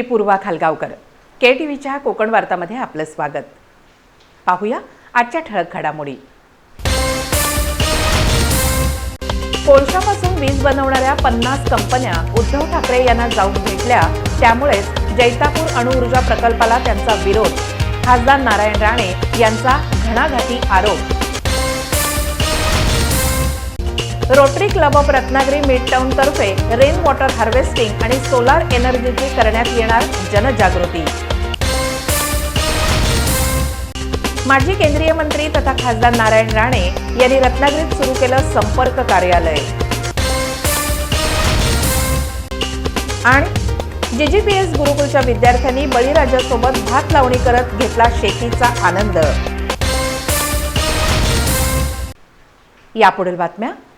मी पूर्वा खालगावकर. के T व्हीच्या कोकण वार्तामध्ये आपलं स्वागत. पाहूया आजच्या ठळक घडामोडी. कोळशापासून वीज बनवणाऱ्या पन्नास कंपन्या उद्धव ठाकरे यांना जाऊन भेटल्या. त्यामुळेच जैतापूर अणुऊर्जा प्रकल्पाला त्यांचा विरोध. खासदार नारायण राणे यांचा घणाघाती आरोप. Rotary club of Ratnagiri mid तर्फे रेन वॉटर हार्वेस्टिंग आणि सोलार एनर्जीची करण्यात येणार जनजागृती. माजी केंद्रीय मंत्री तथा खासदार नारायण राणे यांनी रत्नागिरीत सुरू केलं संपर्क कार्यालय. आणि जीजीपीएस गुरुकुलच्या विद्यार्थ्यांनी बळीराजासोबत भात लावणी करत घेतला शेतीचा आनंद. यापुढील बातम्या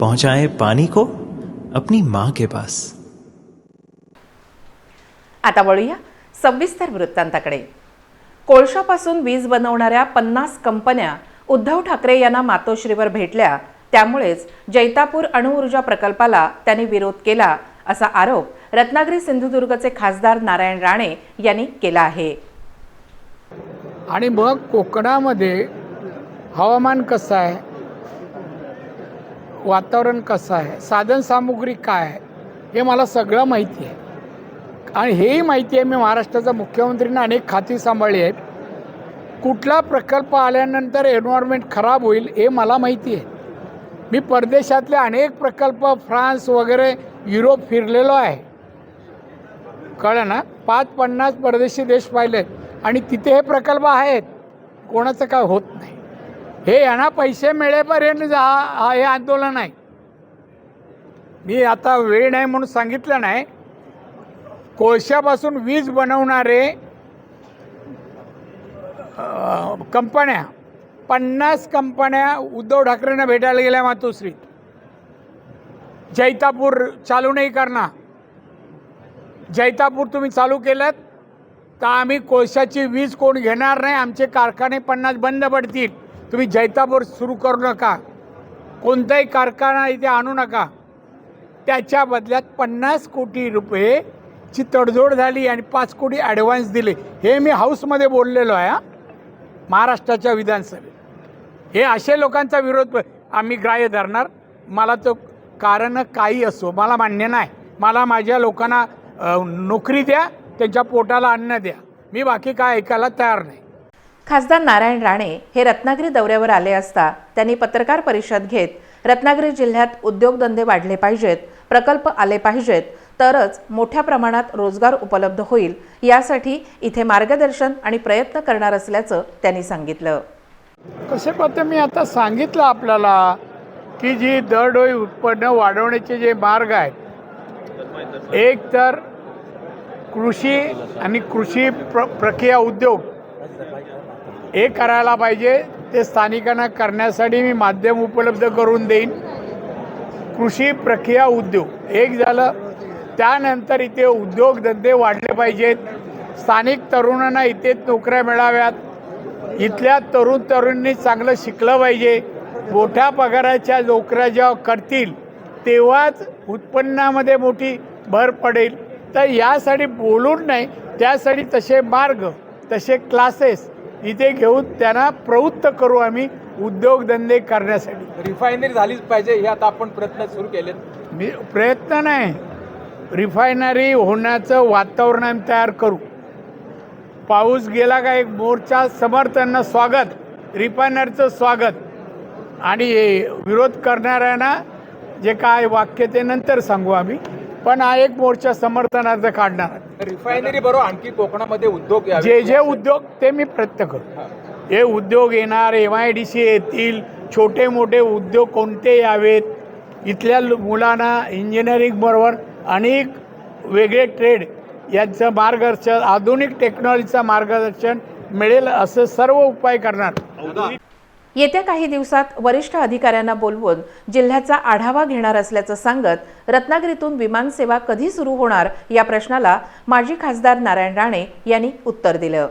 पहुंचाए पानी को अपनी माँ के पास। आता वळूया सविस्तर वृत्तांताकडे. कोळशापासून वीज बनवणाऱ्या पन्नास कंपन्या उद्धव ठाकरे यांना मातोश्रीवर भेटल्या त्यामुळेच जैतापूर अणुऊर्जा प्रकल्पाला त्यांनी विरोध केला असा आरोप रत्नागिरी सिंधुदुर्गचे खासदार नारायण राणे यांनी केला आहे. आणि मग कोकणामध्ये हवामान कसं आहे? वातावरण कसं आहे? साधनसामुग्री काय आहे? हे मला सगळं माहिती आहे. आणि हेही माहिती आहे मी महाराष्ट्राचा मुख्यमंत्रीनं अनेक खाती सांभाळली आहेत. कुठला प्रकल्प आल्यानंतर एन्व्हायरमेंट खराब होईल हे मला माहिती आहे. मी परदेशातले अनेक प्रकल्प फ्रान्स वगैरे युरोप फिरलेलो आहे. कळलं ना? पाच पन्नास परदेशी देश पाहिलेत. आणि तिथे हे प्रकल्प आहेत. कोणाचं काय होत नाही. हे यांना पैसे मिळेपर्यंत जा हा हे आंदोलन आहे. मी आता वेळ नाही म्हणून सांगितलं नाही. कोळशापासून वीज बनवणारे कंपन्या पन्नास कंपन्या उद्धव ठाकरेंना भेटायला गेल्या मातोश्रीत. जैतापूर चालू नाही करणार. जैतापूर तुम्ही चालू केलं तर आम्ही कोळशाची वीज कोण घेणार नाही आमचे कारखाने पन्नास बंद पडतील. तुम्ही जैतापूर सुरू करू नका. कोणताही कारखाना इथे आणू नका. त्याच्या बदल्यात पन्नास कोटी रुपयेची तडजोड झाली आणि पाच कोटी ॲडव्हान्स दिले. हे मी हाऊसमध्ये बोललेलो आहे हा. महाराष्ट्राच्या विधानसभेत. हे असे लोकांचा विरोध आम्ही ग्राह्य धरणार. मला तो कारण काही असो मला मान्य नाही. मला माझ्या लोकांना नोकरी द्या त्यांच्या पोटाला अन्न द्या. मी बाकी काय ऐकायला तयार नाही. खासदार नारायण राणे हे रत्नागिरी दौऱ्यावर आले असता त्यांनी पत्रकार परिषद घेत रत्नागिरी जिल्ह्यात उद्योगधंदे वाढले पाहिजेत प्रकल्प आले पाहिजेत तरच मोठ्या प्रमाणात रोजगार उपलब्ध होईल यासाठी इथे मार्गदर्शन आणि प्रयत्न करणार असल्याचं त्यांनी सांगितलं. कसे पद्धत मी आता सांगितलं आपल्याला की जी दरडोई उत्पन्न वाढवण्याचे जे मार्ग आहेत एक तर कृषी आणि कृषी प्र प्रक्रिया उद्योग हे करायला पाहिजे ते स्थानिकांना करण्यासाठी मी माध्यम उपलब्ध करून देईन. कृषी प्रक्रिया उद्योग एक झालं. त्यानंतर इथे उद्योगधंदे वाढले पाहिजेत. स्थानिक तरुणांना इथे नोकऱ्या मिळाव्यात. इथल्या तरुण तरुणींनी चांगलं शिकलं पाहिजे. मोठ्या पगाराच्या नोकऱ्या जेव्हा करतील तेव्हाच उत्पन्नामध्ये मोठी भर पडेल. तर यासाठी बोलून नाही त्यासाठी तसे मार्ग तसे क्लासेस इथे घेऊन त्यांना प्रवृत्त करू आम्ही उद्योगधंदे करण्यासाठी. रिफायनरी झालीच पाहिजे हे आता आपण प्रयत्न सुरू केलेत. मी प्रयत्न नाही. रिफायनरी होण्याचं वातावरण आम्ही तयार करू. पाऊस गेला का एक मोर्चा समर्थांना स्वागत रिफायनरचं स्वागत. आणि विरोध करणाऱ्यांना जे काय वाक्य ते नंतर सांगू आम्ही. पण हा एक मोर्चा समर्थनार्थ काढणार रिफायनरी बरोबर आणखी कोकणामध्ये उद्योग यावे. जे जे उद्योग ते मी प्रयत्न करू हे. उद्योग येणार एम आय डी सी येतील छोटे मोठे उद्योग कोणते यावेत? इथल्या मुलांना इंजिनिअरिंग बरोबर अनेक वेगळे ट्रेड यांचं मार्गदर्शन आधुनिक टेक्नॉलॉजीचं मार्गदर्शन मिळेल असं सर्व उपाय करणार. येत्या काही दिवसात वरिष्ठ अधिकाऱ्यांना बोलवून जिल्ह्याचा आढावा घेणार असल्याचं सांगत रत्नागिरीतून विमानसेवा कधी सुरू होणार या प्रश्नाला माजी खासदार नारायण राणे यांनी उत्तर दिलं.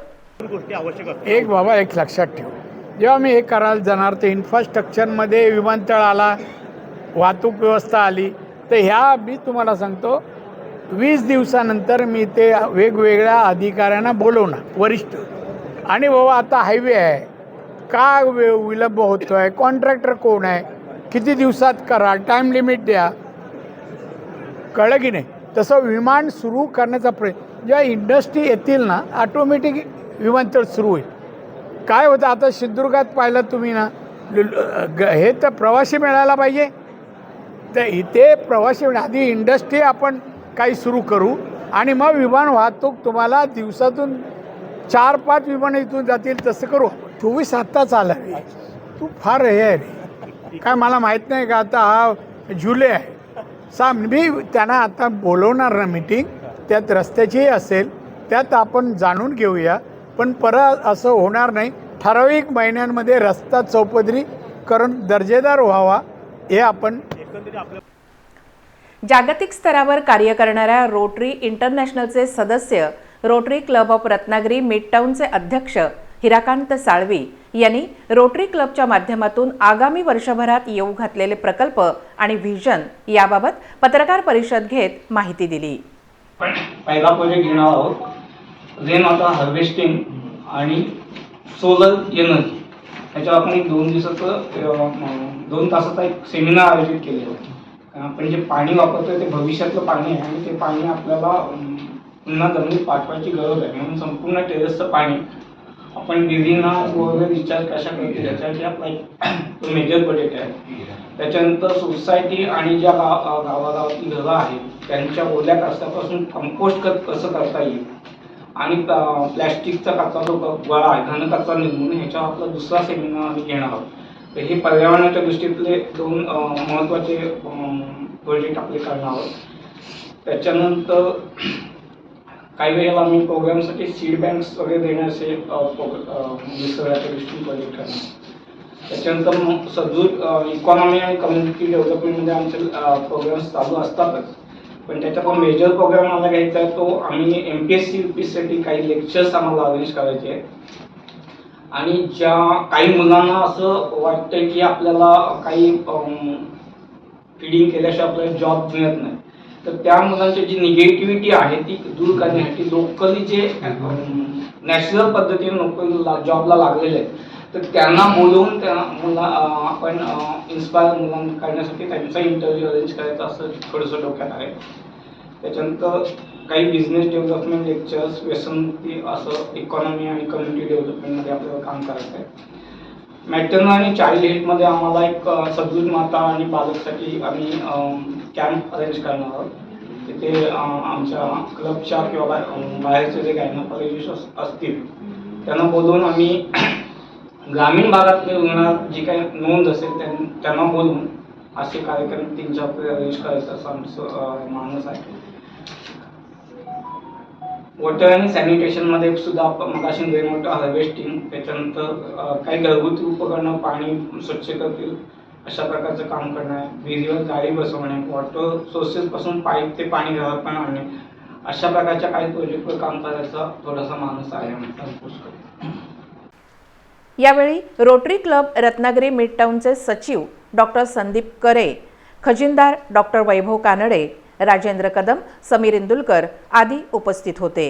एक बाबा एक लक्षात ठेव. जेव्हा मी हे करायला जाणार तर इन्फ्रास्ट्रक्चरमध्ये विमानतळ आला वाहतूक व्यवस्था आली तर ह्या मी तुम्हाला सांगतो वीस दिवसानंतर मी ते वेगवेगळ्या अधिकाऱ्यांना बोलवणार वरिष्ठ. आणि बाबा आता हायवे आहे. का वे- विलंब होतो आहे कॉन्ट्रॅक्टर कोण आहे? किती दिवसात करा? टाईम लिमिट द्या. कळलं की नाही? तसं विमान सुरू करण्याचा प्रयत्न जेव्हा इंडस्ट्री येतील ना ऑटोमॅटिक विमानतळ सुरू होईल. काय होतं? आता सिंधुदुर्गात पाहिलं तुम्ही ना ग- हे तर प्रवासी मिळायला पाहिजे. तर इथे प्रवासी आधी इंडस्ट्री आपण काही सुरू करू आणि मग विमान वाहतूक तुम्हाला दिवसातून चार पाच विमानं इथून जातील तसं करू. चोवीस आत्ताच आला रे. तू फार हे आहे रे. काय मला माहीत नाही का आता हा जुलै आहे. सांग मी त्यांना आता बोलवणार ना मीटिंग त्यात रस्त्याचीही असेल. त्यात आपण जाणून घेऊया. पण परत असं होणार नाही. ठराविक महिन्यांमध्ये रस्ता चौपदरी करून दर्जेदार व्हावा हे आपण जागतिक स्तरावर कार्य करणाऱ्या रोटरी इंटरनॅशनलचे सदस्य रोटरी क्लब ऑफ रत्नागिरी मिडटाऊनचे अध्यक्ष हिराकांत साळवी यांनी रोटरी क्लबच्या माध्यमातून आगामी वर्षभरात येऊ घातलेले प्रकल्प आणि व्हिजन याबाबत पत्रकार परिषद घेत माहिती दिली. पहिला प्रोजेक्ट घेणार आहोत. रेन वॉटर हार्वेस्टिंग आणि सोलर एनर्जी ह्याच्यावर आपण एक दोन दिवसाचं दोन तासाचा एक सेमिनार आयोजित केलेला आहे. आपण जे पाणी वापरतोय ते भविष्यातलं पाणी आहे आणि ते पाणी आपल्याला पुन्हा जमिनीत पाठवायची गरज आहे. म्हणून संपूर्ण टेरेसचं पाणी आपण विहिरींना वगैरे रिचार्ज कशा करतो त्याच्यासाठी आपला मेजर बजेट आहे. त्याच्यानंतर सोसायटी आणि ज्या गाव अं, गावागावातली घरं आहेत त्यांच्या ओल्या कचऱ्यापासून कंपोस्ट खत कसं करता येईल? आणि प्लॅस्टिकचा कचरा जो गोळा आहे घनकचरा कचरा ह्याच्यावर आपला दुसरा सेमिनार आम्ही घेणार आहोत. तर हे पर्यावरणाच्या दृष्टीतले दोन महत्त्वाचे प्रोजेक्ट आपले करणार आहोत. त्याच्यानंतर काही वेळेला आम्ही प्रोग्रामसाठी सीड बँक्स वगैरे देण्याचे म्हणजे सगळ्याच्या दृष्टीने प्रोजेक्ट करणार त्याच्यानंतर मग सदूर इकॉनॉमी आणि कम्युनिटी डेव्हलपमेंटमध्ये आमचे प्रोग्राम्स चालू असतातच. पण त्याचा पण मेजर प्रोग्राम आम्हाला घ्यायचा आहे तो आम्ही M P S C U P साठी काही लेक्चर्स आम्हाला अरेंज करायचे आहेत. आणि ज्या काही मुलांना असं वाटतं की आपल्याला काही फिडिंग केल्याशिवाय आपल्याला जॉब मिळत नाही. तर त्या मुलांची जी निगेटिव्हिटी आहे ती दूर करण्यासाठी लोकली जे नॅचरल पद्धतीने नोकरी जॉबला लागलेले आहेत तर त्यांना बोलवून त्यांना मुला आपण इन्स्पायर मुलांना करण्यासाठी त्यांचा इंटरव्ह्यू अरेंज करायचा असं थोडंसं डोक्यात आहे. त्याच्यानंतर काही बिझनेस डेव्हलपमेंट लेक्चर्स व्यसनमुक्ती असं इकॉनॉमी आणि कम्युनिटी डेव्हलपमेंटमध्ये आपल्याला काम करायचं आहे. मॅटर्नल आणि चाइल्ड हेल्थमध्ये आम्हाला एक अ, माता आणि बालकसाठी आम्ही कॅम्प अरेंज करणार आहोत. तिथे आमच्या क्लबच्या किंवा बाहेरचे जे गायनाकॉलॉजिस्ट असतील त्यांना बोलवून आम्ही ग्रामीण भागातले रुग्णात जी काही नोंद असेल त्यां- त्यांना बोलवून असे कार्यक्रम तीन चार अरेंज करायचं असं आमचं मानस आहे. वॉटर आणि सॅनिटेशनमध्ये सुद्धा आपण मगाशी म्हणजे रेन वॉटर हार्वेस्टिंग त्याच्यानंतर काही घरगुती उपकरणं पाणी स्वच्छ करतील अशा प्रकारचं काम करणं आहे विहिरीवर गाडी बसवणे वॉटर सोर्सेसपासून पाईप ते पाणी घरात पण आणणे अशा प्रकारच्या काही प्रोजेक्टवर काम करायचा थोडासा माणूस आहे आमचा यावेळी रोटरी क्लब रत्नागिरी मिडटाऊनचे सचिव डॉक्टर संदीप करे खजिनदार डॉक्टर वैभव कानडे राजेंद्र कदम समीर इंदुलकर आदी उपस्थित होते.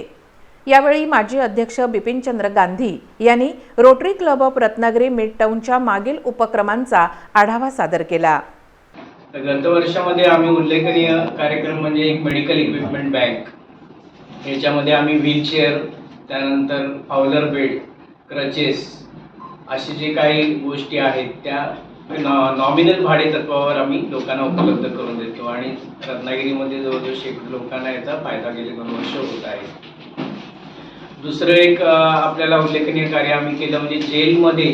यावेळी माजी अध्यक्ष बिपिनचंद्र गांधी यांनी Rotary club of Ratnagiri mid टाऊनच्या मागील उपक्रमांचा आढावा सादर केला. गत वर्षामध्ये आम्ही उल्लेखनीय कार्यक्रम म्हणजे एक मेडिकल इक्विपमेंट बँक. याच्यामध्ये आम्ही व्हीलचेअर त्यानंतर फावलर बेड क्रचेस असे जे काही गोष्टी आहेत त्या नॉमिनल भाडे तत्वावर आम्ही लोकांना उपलब्ध करून देतो आणि रत्नागिरीमध्ये जवळजवळ शेकडो लोकांना याचा फायदा गेले दोन वर्ष होत आहे. दुसरं एक आपल्याला उल्लेखनीय कार्य आम्ही केलं म्हणजे जेलमध्ये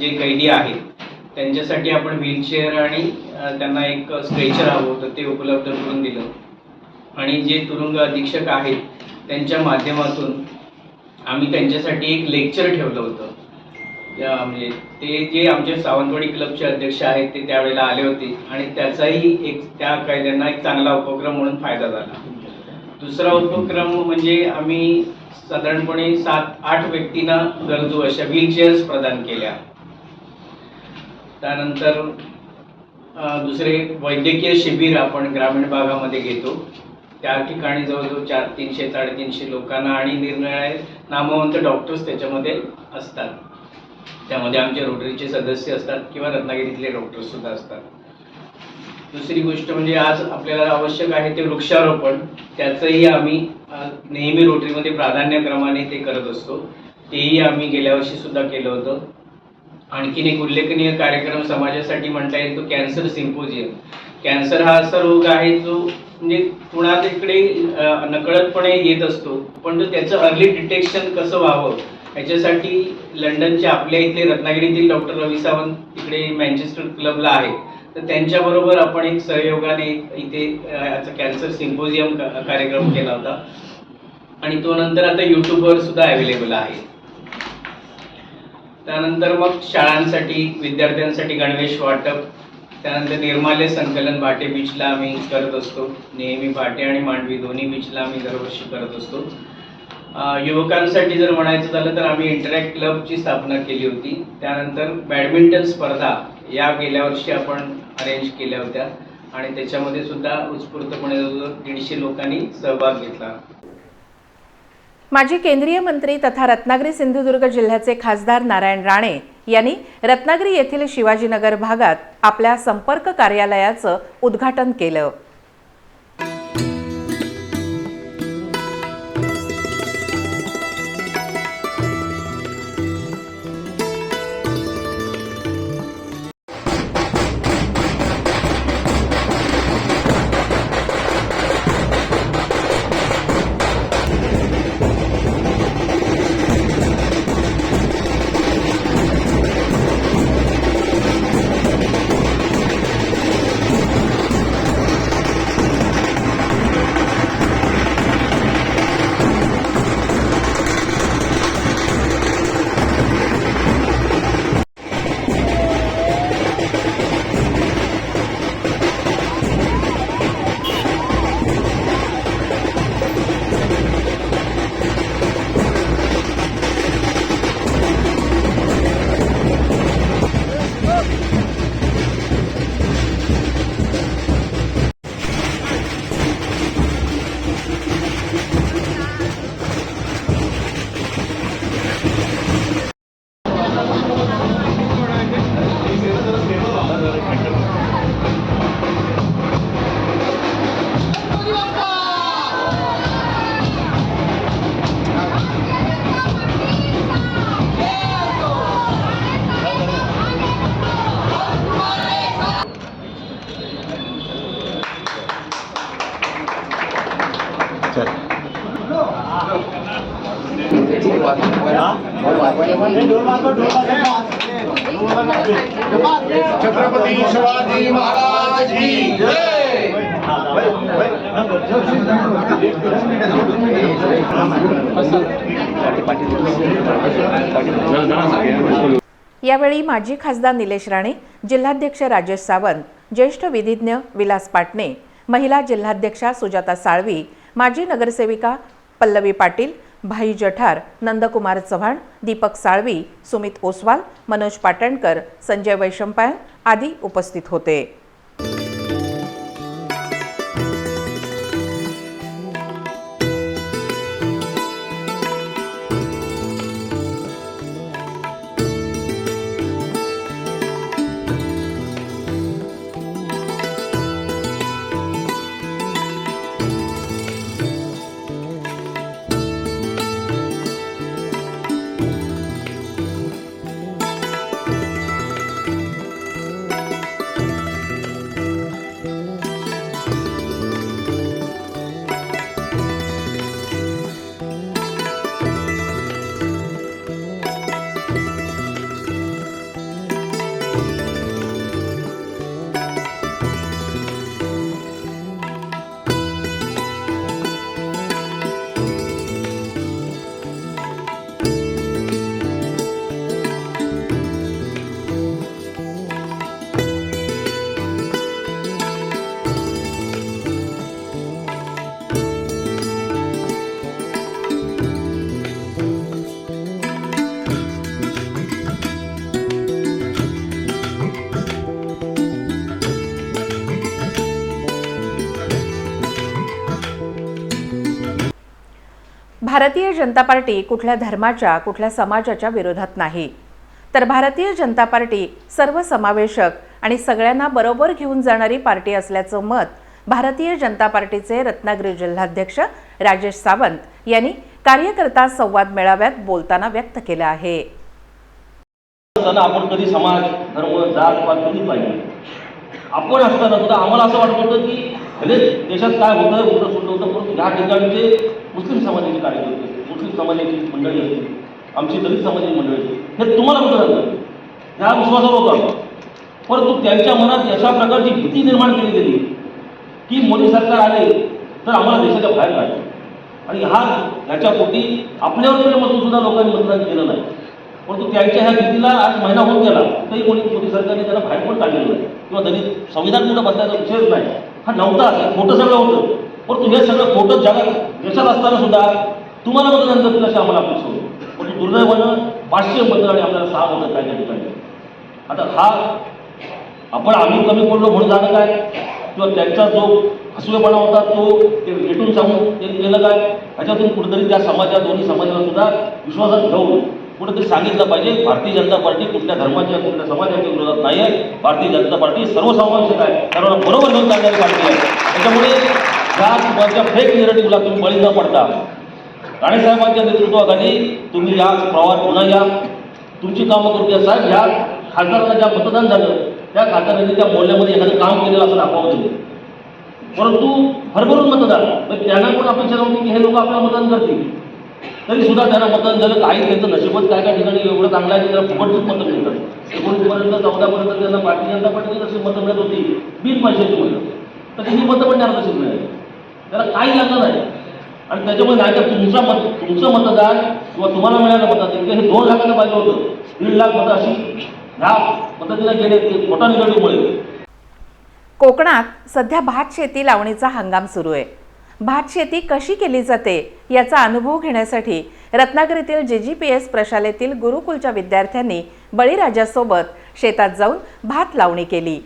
जे कैदी आहेत त्यांच्यासाठी आपण व्हीलचेअर आणि त्यांना एक स्ट्रेचर हवं होतं ते उपलब्ध करून दिलं. आणि जे तुरुंग अधीक्षक आहेत त्यांच्या माध्यमातून आम्ही त्यांच्यासाठी एक लेक्चर ठेवलं होतं. या म्हणजे ते जे आमचे सावंतवाडी क्लबचे अध्यक्ष आहेत ते त्यावेळेला आले होते आणि त्याचाही एक त्या कैद्यांना एक चांगला उपक्रम म्हणून फायदा झाला. दुसरा उपक्रम म्हणजे आम्ही साधारणपणे सात आठ व्यक्तींना गरजू अशा व्हीलचेअर्स प्रदान केल्या. त्यानंतर दुसरे वैद्यकीय शिबिर आपण ग्रामीण भागामध्ये घेतो. त्या ठिकाणी जवळजवळ चार तीनशे साडेतीनशे लोकांना आणि निर्णय नामवंत डॉक्टर्स त्याच्यामध्ये असतात. त्यामध्ये आमचे रोटरीचे सदस्य असतात किंवा रत्नागिरीतले डॉक्टर्ससुद्धा असतात. दुसरी गोष्ट म्हणजे आज आपल्याला आवश्यक आहे ते वृक्षारोपण. त्याचंही आम्ही नेहमी रोटरीमध्ये प्राधान्यक्रमाने ते करत असतो. तेही आम्ही गेल्या वर्षी सुद्धा केलं होतं. आणखीन एक उल्लेखनीय कार्यक्रम समाजासाठी म्हणता येईल तो कॅन्सर सिम्पोजियम. कॅन्सर हा असा रोग आहे जो म्हणजे कुणाकडे नकळतपणे येत असतो. पण तो त्याचं अर्ली डिटेक्शन कसं व्हावं? याच्यासाठी लंडनचे आपल्या इथले रत्नागिरीतील डॉक्टर रवी सावंत तिकडे मॅन्चेस्टर क्लबला आहे तर त्यांच्याबरोबर आपण एक सहयोगाने इथे याचा कॅन्सर सिम्पोजियम कार्यक्रम केला होता. आणि तो नंतर आता यूट्यूबवर सुद्धा अवेलेबल आहे. त्यानंतर मग शाळांसाठी विद्यार्थ्यांसाठी गणवेश वाटप. त्यानंतर निर्माल्य संकलन भाटे बीचला आम्ही करत असतो. नेहमी भाटे आणि मांडवी दोन्ही बीचला आम्ही दरवर्षी करत असतो. युवकांसाठी जर म्हणायचं झालं तर आम्ही इंटरॅक्ट क्लबची स्थापना केली होती. त्यानंतर बॅडमिंटन स्पर्धा या गेल्या वर्षी आपण अरेंज केल्या होत्या. आणि त्याच्यामध्ये सुद्धा उत्स्फूर्तपणे दीडशे लोकांनी सहभाग घेतला. माजी केंद्रीय मंत्री तथा रत्नागिरी सिंधुदुर्ग जिल्ह्याचे खासदार नारायण राणे यांनी रत्नागिरी येथील शिवाजीनगर भागात आपल्या संपर्क कार्यालयाचं उद्घाटन केलं. यावेळी माजी खासदार निलेश राणे जिल्हाध्यक्ष राजेश सावंत ज्येष्ठ विधिज्ञ विलास पाटणे महिला जिल्हाध्यक्षा सुजाता साळवी माजी नगरसेविका पल्लवी पाटील भाई जठार नंदकुमार चव्हाण दीपक साळवी सुमित ओसवाल मनोज पाटणकर संजय वैशंपायन आदी उपस्थित होते. भारतीय जनता पार्टी कुठल्या धर्माच्या कुठल्या समाजाच्या विरोधात नाही. तर भारतीय जनता पार्टी सर्वसमावेशक आणि सगळ्यांना बरोबर घेऊन जाणारी पार्टी असल्याचं मत भारतीय जनता पार्टीचे रत्नागिरी जिल्हाध्यक्ष राजेश सावंत यांनी कार्यकर्ता संवाद मेळाव्यात बोलताना व्यक्त केलं आहे. आपण कधी समाज धर्म जात पात कधी पाहिजे? आपण असताना सुद्धा आम्हाला असं वाटत होतं की भले देशात काय होतं? होतं सुटलं होतं. परंतु ह्या ठिकाणचे मुस्लिम समाजाचे कार्यकर्ते मुस्लिम समाजाची मंडळी असतील आमची दलित समाजाची मंडळी असतील हे तुम्हाला कुठं करतील ह्या विश्वासावर होतो आम्ही परंतु त्यांच्या मनात अशा प्रकारची भीती निर्माण केली गेली की मोदी सरकार आले तर आम्हाला देशाच्या बाहेर काढलं. आणि हा ह्याच्या पोटी आपल्यावर प्रेम सुद्धा लोकांनी मतदान केलं नाही. परंतु त्यांच्या ह्या भीतीला आज महिना होऊन गेला तरी कोणी मोदी सरकारने त्याला बाहेर पण काढलेलं नाही. किंवा दलित संविधान कुठं बदलायचा विषयच नाही. हा नव्हता हे खोटं सगळं होतं. परंतु हे सगळं खोटं जगात देशात असताना सुद्धा तुम्हाला मतदान करतील अशी आम्हाला अपेक्षा होती. पण दुर्दैवानं पाचशे मतं आणि आपल्याला सहा मतं काय त्या ठिकाणी आता हा आपण आम्ही कमी पडलो म्हणून झालं काय? किंवा त्यांचा जो हसवेपणा होता तो ते भेटून सांगून ते केलं काय? ह्याच्यातून कुठेतरी त्या समाजात दोन्ही समाजाला सुद्धा विश्वासात घेऊन कुठेतरी सांगितलं पाहिजे भारतीय जनता पार्टी कुठल्या धर्माच्या कुठल्या समाजाच्या विरोधात नाही आहे. भारतीय जनता पार्टी सर्वसमावेशक आहे. सर्वांना बरोबर घेऊन चालणारी पार्टी आहे. त्याच्यामुळे या तुमच्या फेक निगेटिव्हला तुम्ही बळी न पडता राणेसाहेबांच्या नेतृत्वाखाली तुम्ही या प्रवास पुन्हा या. तुमची कामं करू द्या साहेब ह्या खासदारांना ज्या मतदान झालं त्या खासदारांनी त्या मोहल्ल्यामध्ये एखादं काम केलेलं असं दाखवावं परंतु हरभरून मतदान मग त्यांना पण अपेक्षा नव्हती की हे लोक आपल्याला मतदान करतील? तरी सुद्धा त्यांना मतदान झालं काही त्यांचं नशिबत काय काय ठिकाणी एवढं चांगलं आहे की त्याला फुकटच मतं मिळतात एकोणीसपर्यंत चौदापर्यंत त्यांना भारतीय जनता पार्टीची तशी मतं मिळत होती. बिन पैशाची मतं. तर त्यांनी मतं पण त्यांना तशी मिळाली. त्याला काही लागलं नाही. आणि त्याच्यामुळे नाही तर तुमचं मत तुमचं मतदान किंवा तुम्हाला मिळालं मतदान हे दोन लाखाला पाहिजे होतं. दीड लाख मतं अशी ह्या पद्धतीला गेले ते मोठा निवडणुकीमुळे कोकणात सध्या भात शेती लावणीचा हंगाम सुरू आहे. भात शेती कशी केली जाते याचा अनुभव घेण्यासाठी रत्नागिरीतील जे जी पी एस प्रशालेतील गुरुकुलच्या विद्यार्थ्यांनी बळीराजासोबत शेतात जाऊन भात लावणी केली.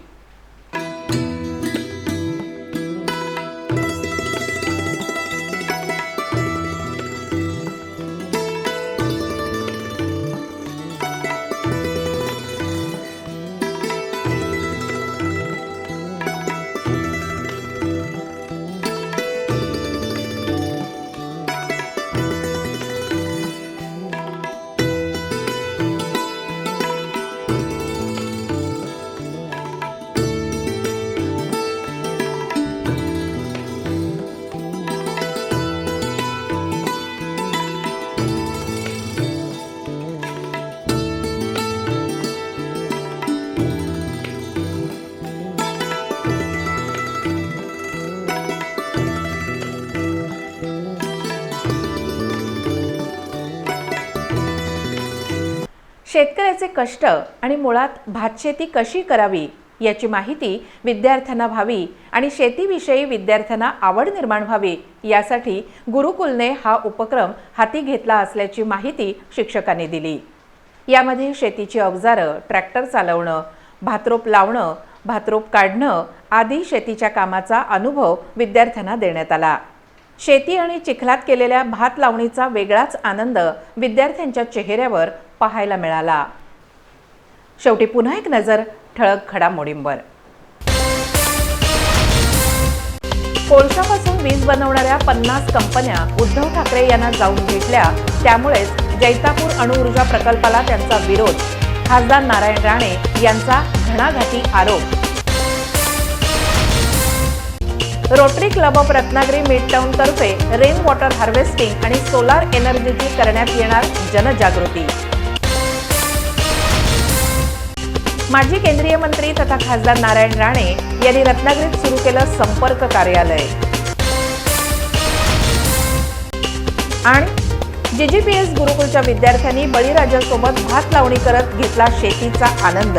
शेतकऱ्याचे कष्ट आणि मुळात भातशेती कशी करावी याची माहिती विद्यार्थ्यांना व्हावी आणि शेतीविषयी विद्यार्थ्यांना आवड निर्माण व्हावी यासाठी गुरुकुलने हा उपक्रम हाती घेतला असल्याची माहिती शिक्षकांनी दिली. यामध्ये शेतीची अवजारं ट्रॅक्टर चालवणं भातरोप लावणं भातरोप काढणं आदी शेतीच्या कामाचा अनुभव विद्यार्थ्यांना देण्यात आला. शेती आणि चिखलात केलेल्या भात लावणीचा वेगळाच आनंद विद्यार्थ्यांच्या चेहऱ्यावर पाहायला मिळाला. शेवटी पुन्हा एक नजर ठळक घडामोडींवर. कोळशापासून वीज बनवणाऱ्या पन्नास कंपन्या उद्धव ठाकरे यांना जाऊन भेटल्या. त्यामुळेच जैतापूर अणुऊर्जा प्रकल्पाला त्यांचा विरोध. खासदार नारायण राणे यांचा घणाघाती आरोप. Rotary club of Ratnagiri mid तर्फे रेन वॉटर हार्वेस्टिंग आणि सोलार एनर्जीची करण्यात येणार जनजागृती. माजी केंद्रीय मंत्री तथा खासदार नारायण राणे यांनी रत्नागिरीत सुरू केलं संपर्क कार्यालय. आणि जीजीपीएस गुरुकुलच्या विद्यार्थ्यांनी बळीराजासोबत भात लावणी करत घेतला शेतीचा आनंद.